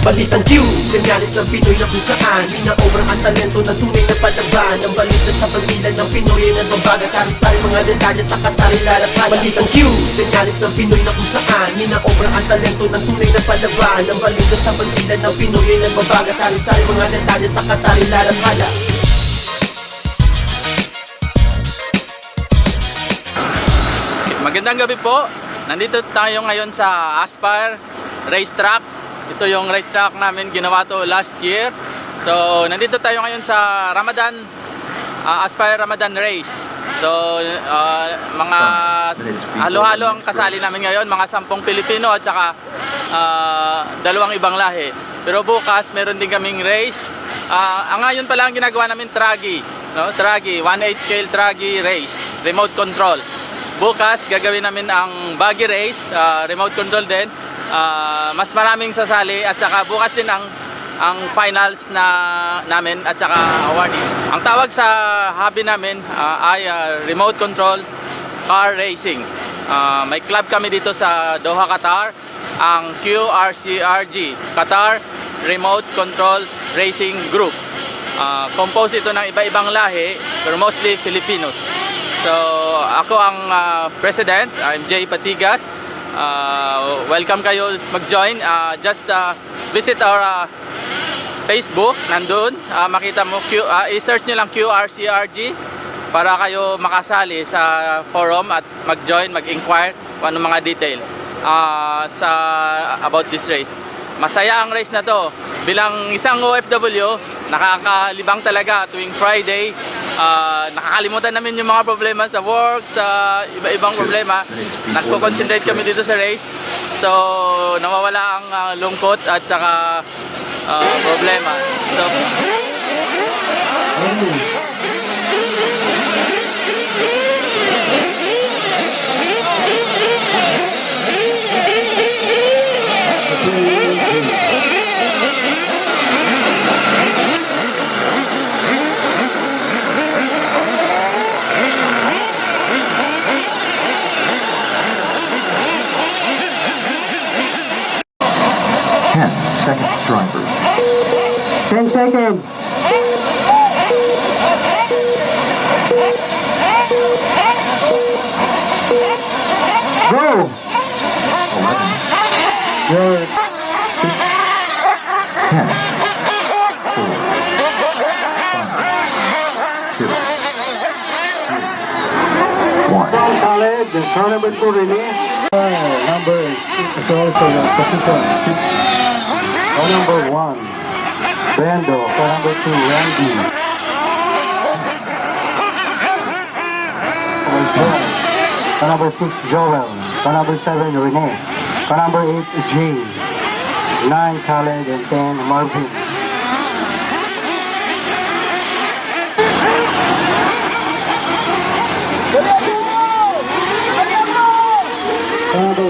Balitang Q, senyalis ng Pinoy na kung saan. Minaobrang ang talento na tunay na palaban. Ang balita sa pagbilan ng Pinoy ay nagbabaga Sari-sari mga detalye sa Qatar ilalakad Balitang Q, senyalis ng Pinoy na kung saan. Minaobrang ang talento ng tunay na palaban. Ang balita sa pagbilan ng Pinoy ay nagbabaga Sari-sari mga detalye sa Qatar ilalakad Magandang gabi po. Nandito tayo ngayon sa Aspire Racetrack. Ito yung racetrack namin ginawa to last year. So, nandito tayo ngayon sa Ramadan ah, Aspire Ramadan Race. So, ah, mga halo-halo ang kasali namin ngayon, mga sampung Pilipino at saka ah, dalawang ibang lahi. Pero bukas meron din kaming race. Ah, ang ngayon pala ang ginagawa namin tragi, no? Tragi, 1/8 scale tragi race, remote control. Bukas gagawin namin ang buggy race, ah, remote control din. Ah, mas maraming sasali at saka bukas din ang ang finals na namin at saka awarding. Ang tawag sa hobby namin ah, ay ah, remote control car racing. Ah, may club kami dito sa Doha, Qatar, ang QRCRG, Qatar Remote Control Racing Group. Ah, composed ito ng iba-ibang lahi, pero mostly Filipinos. So, ako ang ah, president, I'm Jay Patigas. Ah, welcome kayo mag-join. Ah, just ah, visit our ah, Facebook, nandun. Ah, makita mo, Q, ah, i-search nyo lang QRCRG para kayo makasali sa forum at mag-join, mag-inquire kung ano mga detail ah, sa about this race. Masaya ang race na to. Bilang isang OFW, nakakalibang talaga tuwing Friday. Ah, nakakalimutan namin yung mga problema sa work, sa iba-ibang problema. Nagko-concentrate kami dito sa race. So, nawawala ang ah, lungkot at saka ah, problema. So, drivers. 10 seconds. Go! 11, 12, six, ten, four, five, two, three, one. The tournament for release. Numbers. Number one, Bando. Number two, Randy. For number six, Joel. Number seven, Renee. Number eight, Jay. Nine, Khaled. And ten, Marvin.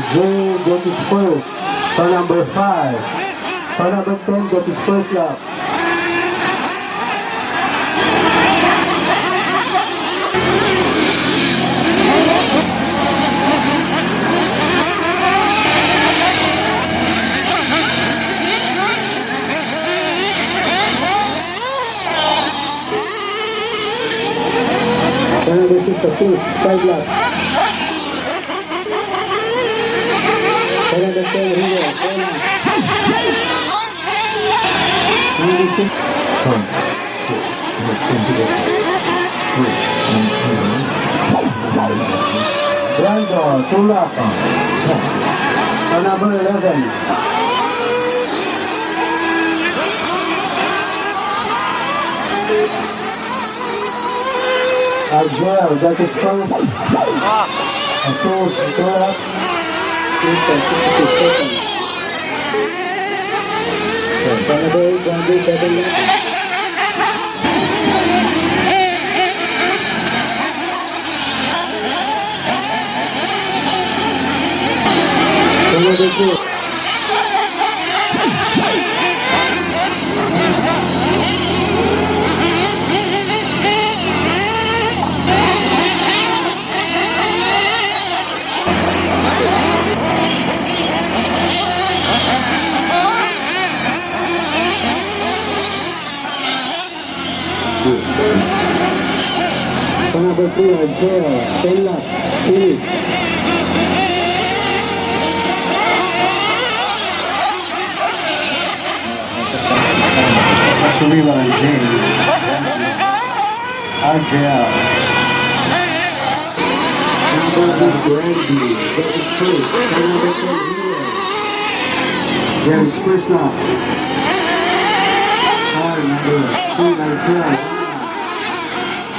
Go, go to first. For number 5. For number 10, Gotis first lap. And this is the five laps. let's go over here. Right now. One, two, three, उपयोग करने की चेष्टा की Bombay, Bombay, Babylon. देखिए 3 Alcea, Stella Phillips. Sullivan James, RJR. Albertus Grandi, David Chase, Fernando Hero, James Krishna, Harry Miller, Stephen Pierce,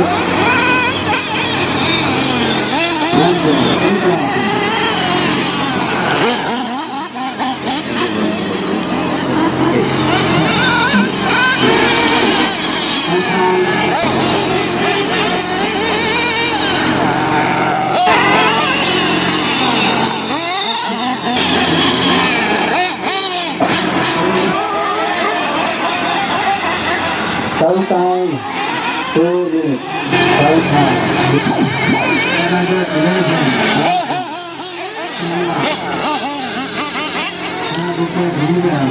Thank you.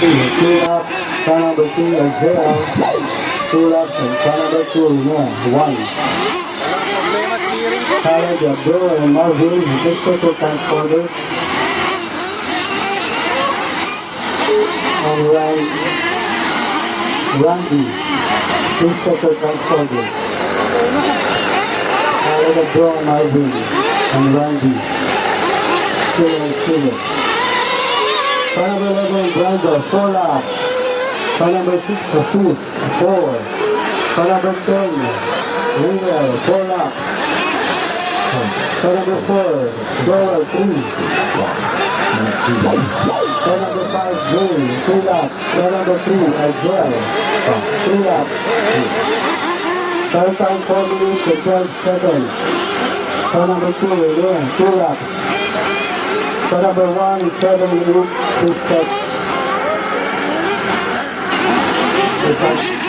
beat it up, turn up a single girl. Pull up and turn up a cool man. One. Kaya Jabro and Marvin, this photo. Alright. Randy, this photo can't order. Kaya Jabro and Marvin, and Randy. Killer, killer. Car number 11, Brando, laps. Car number 6, Kafut, four. Car number 10, Ringer, laps. Car number 4, Joel, three. Car number 5, Jay, two laps. Car number 3, Adriel, three laps. Car time 4 minutes and 12 seconds. Car number 2, Rene, two laps. Car number 1, 7 minutes, Puta. Puta.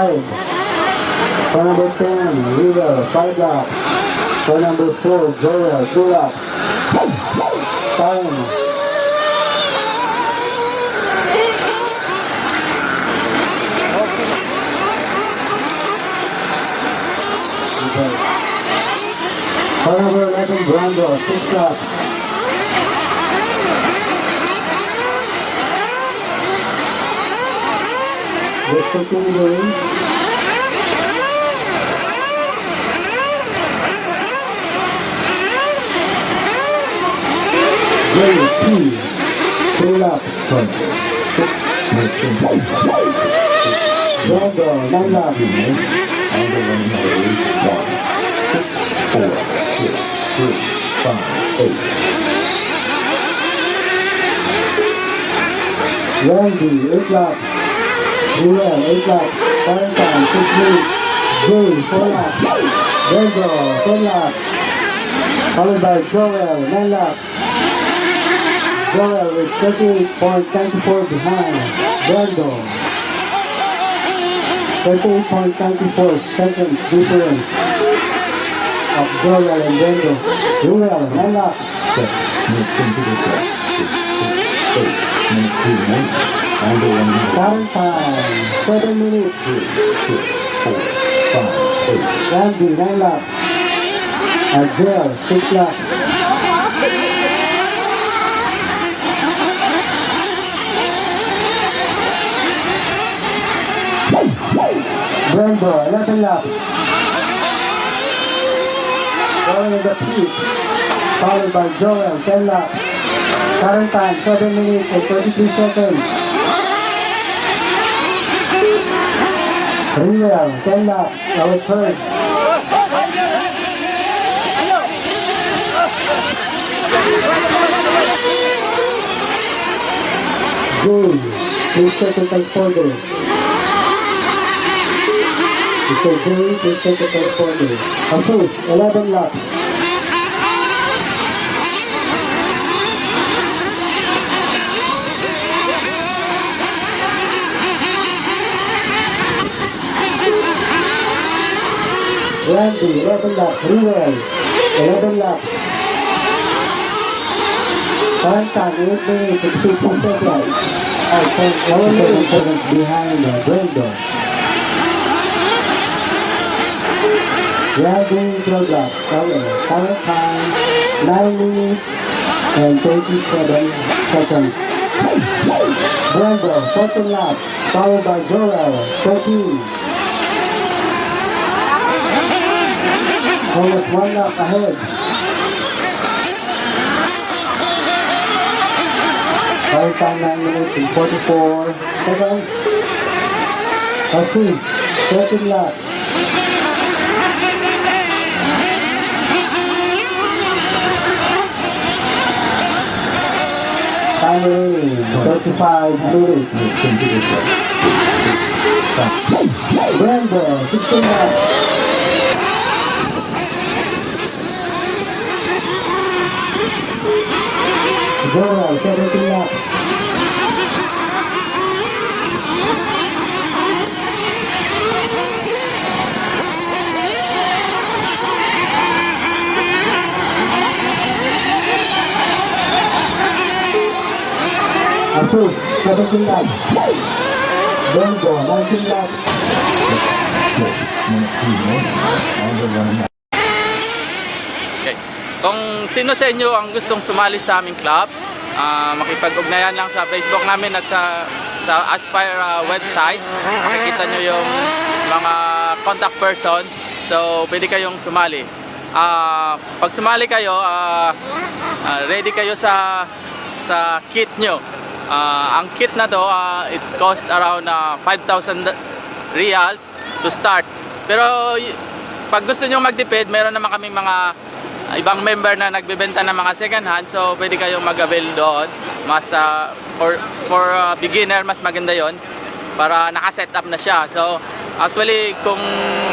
five. For number ten, River, five up. For number four, Joya, two up. Time. Okay. However, 11 Brando, six up. vượt cho cũ với dây thì tôi là phần một trường bóng do đó năm là gì đấy anh đang nói nói đó của chuyện chuyện và ấy Long thì ước lạc Ulan, Ikat, Tartan, Kikli, Jay, Solak, Benzo, Solak, followed by Joel, Nelak. Joel with 38.94 behind, Brando. 38.94 seconds difference of Joel and Brando. Joel, Nelak. 19, 19, 19, 19. Round time. Seven minutes. Three, six, four, five, eight. Randy, nine laps. Adele, six laps. Brembo, 11 laps. Going in the peak, followed by Joel, 10 laps. Current time, 7 minutes and 33 seconds. Real, 10 laps. Our third. Goal. Please take it and folder. It's a goal. Please take it and folder. Approve. 11 laps. Randy, 11 laps. Ruel, 11 laps. Current time, 8 minutes and 50 seconds. I think 1 seconds behind uh, Brando. Randy, 12 laps. Current time, 9 minutes and 37 seconds. Brando, second lap, followed by Joel, 13. Only one lap ahead. Right time 9 minutes and 44 seconds. Let's see. Second lap. Time remaining 35 minutes. Brenda, 16 laps. vô rồi cho tôi kinh à, ngạc Asu, cho tôi kinh ngạc Đơn giản mang kinh ngạc Hãy subscribe cho kênh Ghiền Mì Gõ Để không bỏ lỡ những video hấp dẫn Kung sino sa inyo ang gustong sumali sa aming club, ah, makipag-ugnayan lang sa Facebook namin at sa sa Aspire ah, website. Makikita nyo yung mga contact person. So, pwede kayong sumali. Ah, pag sumali kayo, ah, ah, ready kayo sa sa kit nyo. Ah, ang kit na to, ah, it cost around ah, 5,000 reals to start. Pero pag gusto nyo magtipid, meron naman kaming mga ibang member na nagbebenta ng mga second hand so pwede kayong mag-avail doon. Mas ah, for for ah, beginner mas maganda yon para naka-set up na siya. So actually kung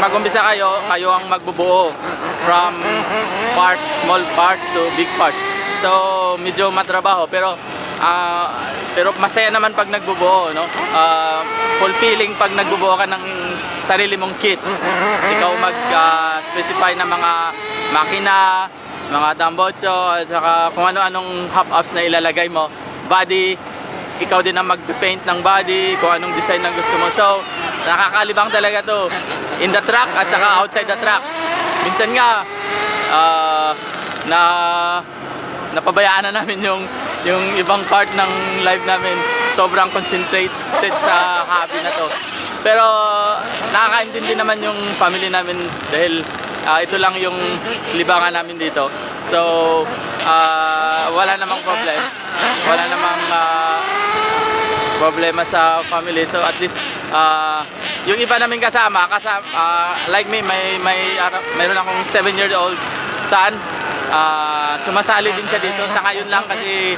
mag-umpisa kayo kayo ang magbubuo from part small part to big part so medyo matrabaho pero ah, pero masaya naman pag nagbubuo no Ah, fulfilling pag nagbubuo ka ng sarili mong kit ikaw mag-specify ng mga makina, mga tambotso, at saka kung ano-anong hop-ups na ilalagay mo. Body, ikaw din ang mag-paint ng body, kung anong design ang gusto mo. So, nakakalibang talaga to in the truck at saka outside the truck. Minsan nga, ah, na napabayaan na namin yung yung ibang part ng live namin. Sobrang concentrated sa hobby na to. Pero nakakaintindi naman yung family namin dahil ah, ito lang yung libangan namin dito. So, ah, wala namang problem. Wala namang ah, problema sa family. So at least ah, yung iba namin kasama, kasama ah, like me, may may ara- mayroon akong 7 year old son. Ah, sumasali din siya dito sa ngayon lang kasi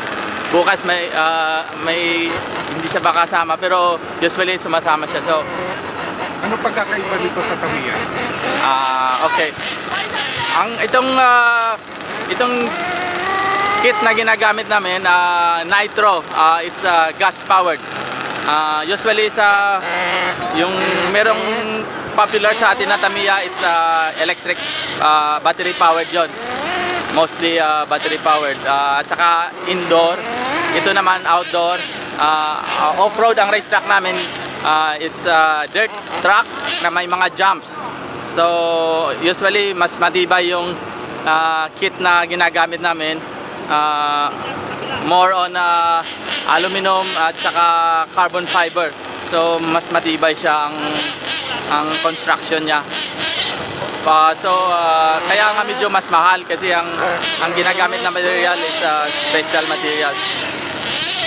bukas may ah, may hindi siya baka kasama pero usually sumasama siya. So Ano pagkakaiba nito sa Tamiya? Ah, okay. Ang itong ah, itong kit na ginagamit namin ah, nitro, ah, it's ah, gas powered. Ah, usually sa yung merong popular sa atin na Tamiya, it's ah, electric ah, battery powered 'yon. Mostly ah, battery powered. Ah, at saka indoor. Ito naman outdoor. Ah, ah, off-road ang racetrack namin. Ah, it's a dirt track na may mga jumps. So, usually mas matibay yung ah, kit na ginagamit namin. Ah, more on ah, aluminum at saka carbon fiber. So, mas matibay siya ang ang construction niya. Pa so, ah, kaya nga medyo mas mahal kasi ang ang ginagamit na material is ah, special material.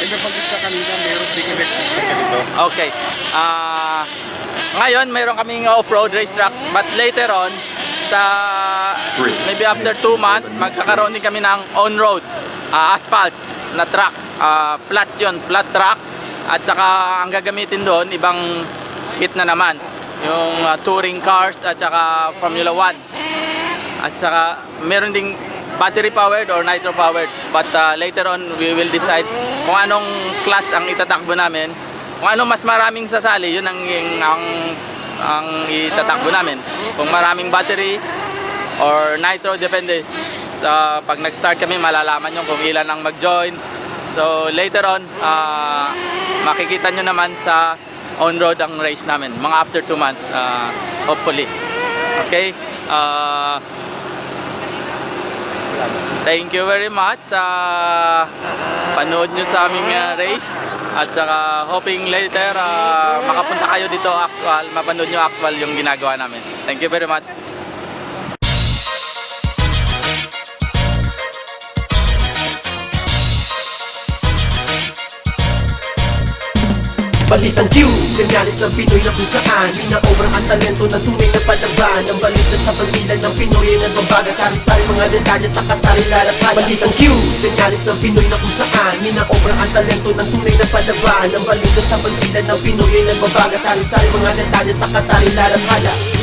May nabanggit ka kanina, meron ding electric ganito. Okay. Ah ngayon, mayroon kaming off-road racetrack. But later on, sa maybe after 2 months, magkakaroon din kami ng on-road, ah, asphalt na track. Ah, flat yon flat track. At saka ang gagamitin doon, ibang kit na naman. Yung ah, touring cars at saka Formula 1. At saka meron ding battery powered or nitro powered. But uh, later on we will decide kung anong class ang itatakbo namin. Kung anong mas maraming sasali, yun ang ang ang itatakbo namin. Kung maraming battery or nitro depende. Sa pag nag-start kami malalaman yung kung ilan ang mag-join. So later on ah, makikita nyo naman sa on-road ang race namin. Mga after 2 months ah, hopefully. Okay? Ah Thank you very much sa panood nyo sa aming uh, race at saka hoping later uh, makapunta kayo dito actual, mapanood nyo actual yung ginagawa namin. Thank you very much. Balitang Q, senyalis ng Pinoy na kung saan. Di na obra ang talento na tunay na palaban. Ang balita sa pagbilan ng Pinoy ay nagbabaga. Sari-sari mga detalye sa Katari lalapad. Balitang Q, senyalis ng Pinoy na kung saan. Di na obra ang talento na tunay na palaban. Ang balita sa pagbilan ng Pinoy ay nagbabaga. Sari-sari mga detalye sa Katari lalapad